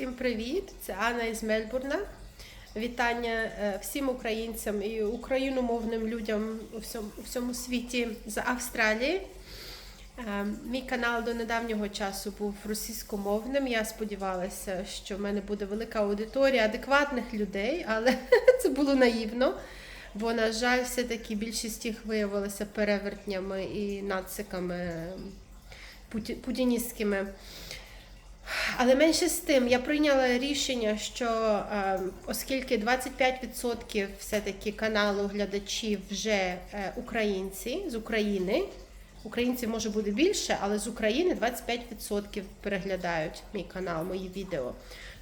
Всім привіт! Це Анна із Мельбурна. Вітання е, всім українцям і україномовним людям у всьому, у всьому світі з Австралії. Е, Мій канал до недавнього часу був російськомовним. Я сподівалася, що в мене буде велика аудиторія адекватних людей, але це було наївно. Бо, на жаль, все-таки більшість їх виявилася перевертнями і нациками путі- путіністськими. Але менше з тим, я прийняла рішення, що е, оскільки 25% все-таки каналу глядачів вже е, українці з України, українців може бути більше, але з України 25% переглядають мій канал, мої відео.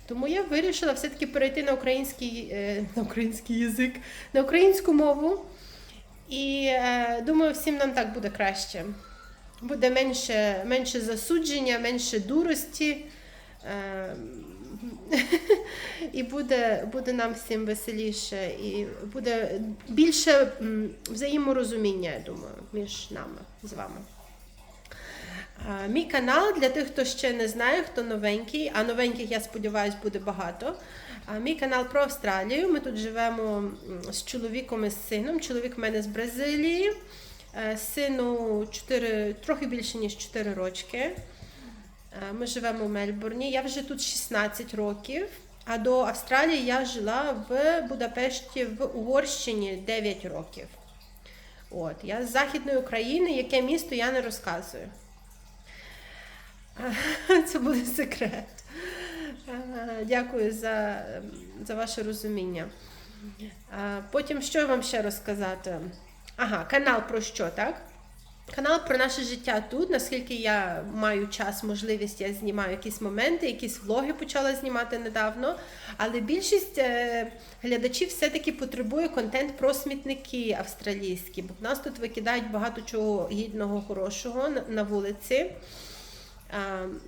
Тому я вирішила все-таки перейти на український, е, на український язик, на українську мову. І е, думаю, всім нам так буде краще. Буде менше, менше засудження, менше дурості. Е, І буде, буде нам всім веселіше, і буде більше взаєморозуміння, я думаю, між нами з вами. Е, Мій канал для тих, хто ще не знає, хто новенький, а новеньких, я сподіваюся, буде багато. Е, Мій канал про Австралію. Ми тут живемо з чоловіком і з сином. Чоловік в мене з Бразилії, сину 4, трохи більше, ніж 4 рочки. Е, Ми живемо в Мельбурні. Я вже тут 16 років. А до Австралії я жила в Будапешті в Угорщині 9 років. От, я з Західної України, яке місто я не розказую. Це буде секрет. Е, Дякую за, за ваше розуміння. Е, Потім що вам ще розказати? Ага, канал про що, так? Канал про наше життя тут. Наскільки я маю час, можливість, я знімаю якісь моменти, якісь влоги почала знімати недавно. Але більшість е, глядачів все-таки потребує контент про смітники австралійські, бо в нас тут викидають багато чого гідного, хорошого на, на вулиці.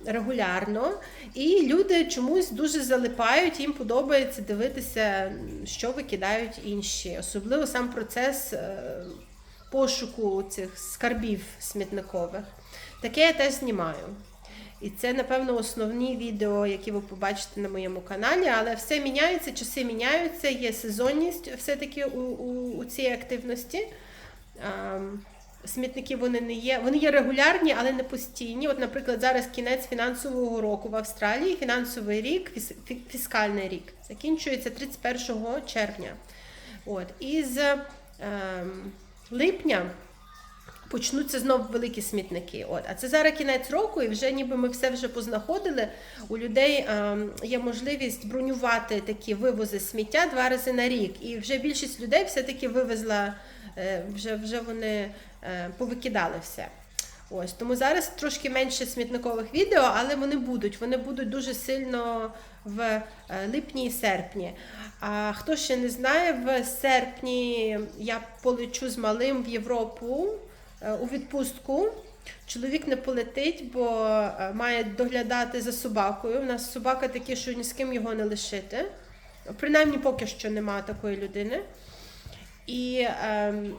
Регулярно, і люди чомусь дуже залипають, їм подобається дивитися, що викидають інші, особливо сам процес е, пошуку цих скарбів смітникових. Таке я теж знімаю. І це, напевно, основні відео, які ви побачите на моєму каналі, але все міняється, часи міняються, є сезонність все-таки у, у, у цій активності. Смітники вони не є, вони є регулярні, але не постійні. От, наприклад, зараз кінець фінансового року в Австралії, фінансовий рік, фіскальний рік, закінчується 31 червня. От, і з ем, липня почнуться знову великі смітники. От. А це зараз кінець року, і вже ніби ми все вже познаходили. У людей ем, є можливість бронювати такі вивози сміття два рази на рік. І вже більшість людей все-таки вивезла, е, вже, вже вони е, повикидали все. Ось тому зараз трошки менше смітникових відео, але вони будуть. Вони будуть дуже сильно в е, липні і серпні. А хто ще не знає, в серпні я полечу з малим в Європу е, у відпустку. Чоловік не полетить, бо е, має доглядати за собакою. У нас собака така, що ні з ким його не лишити. Принаймні, поки що немає такої людини. І ем,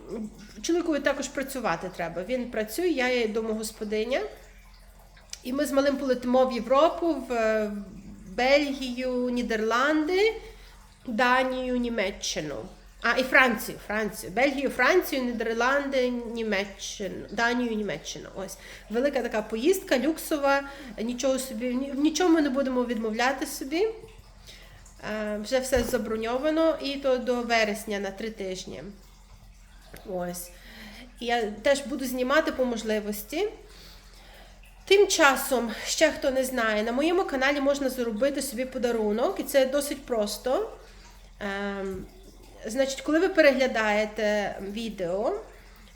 чоловікові також працювати треба. Він працює, я є домогосподиня. І ми з малим полетимо в Європу, в е, Бельгію, Нідерланди, Данію, Німеччину. А, і Францію, Францію. Бельгію, Францію, Нідерланди, Німеччину, Данію, Німеччину. Ось велика така поїздка, люксова. Нічого собі, в нічому не будемо відмовляти собі. Е, Вже все заброньовано і то до вересня на три тижні. Ось. Я теж буду знімати по можливості. Тим часом, ще хто не знає, на моєму каналі можна зробити собі подарунок, і це досить просто. Ем, Значить, коли ви переглядаєте відео,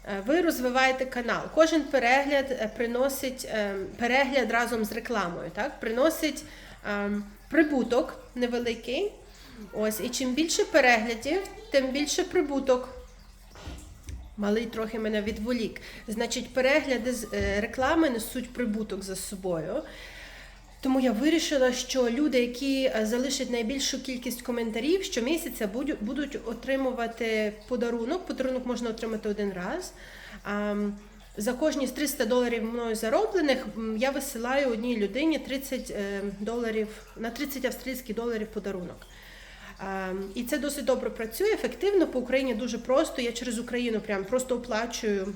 е, ви розвиваєте канал. Кожен перегляд е, приносить ем, перегляд разом з рекламою, так? приносить прибуток невеликий. Ось, і чим більше переглядів, тим більше прибуток. Малий трохи мене відволік. Значить, перегляди з е, реклами несуть прибуток за собою. Тому я вирішила, що люди, які е, залишать найбільшу кількість коментарів, щомісяця будуть, будуть отримувати подарунок. Подарунок можна отримати один раз. За кожні з 300 доларів мною зароблених я висилаю одній людині 30 е, доларів на 30 австралійських доларів подарунок. Е, І це досить добре працює, ефективно по Україні дуже просто. Я через Україну прям просто оплачую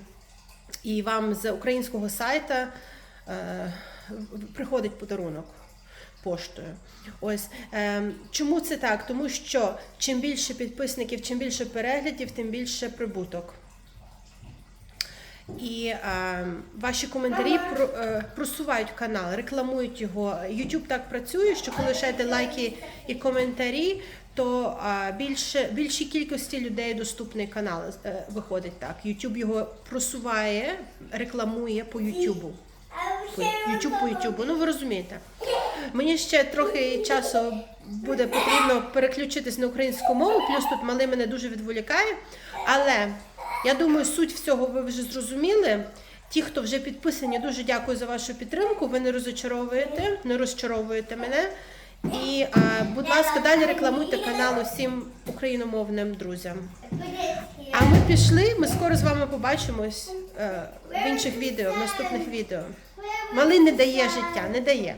і вам з українського сайта е, приходить подарунок поштою. Ось е, чому це так? Тому що чим більше підписників, чим більше переглядів, тим більше прибуток. І е, ваші коментарі про, е, просувають канал, рекламують його. YouTube так працює, що коли лишаєте лайки і коментарі, то е, більше більшій кількості людей доступний канал е, виходить так. YouTube його просуває, рекламує по YouTube. По YouTube по YouTube. Ну ви розумієте. Мені ще трохи часу буде потрібно переключитись на українську мову, плюс тут малий мене дуже відволікає. Але я думаю, суть всього ви вже зрозуміли. Ті, хто вже підписані, дуже дякую за вашу підтримку. Ви не розочаровуєте, не розчаровуєте мене. І, будь ласка, далі рекламуйте канал усім україномовним друзям. А ми пішли. Ми скоро з вами побачимось е, в інших відео, в наступних відео. Малий не дає життя, не дає.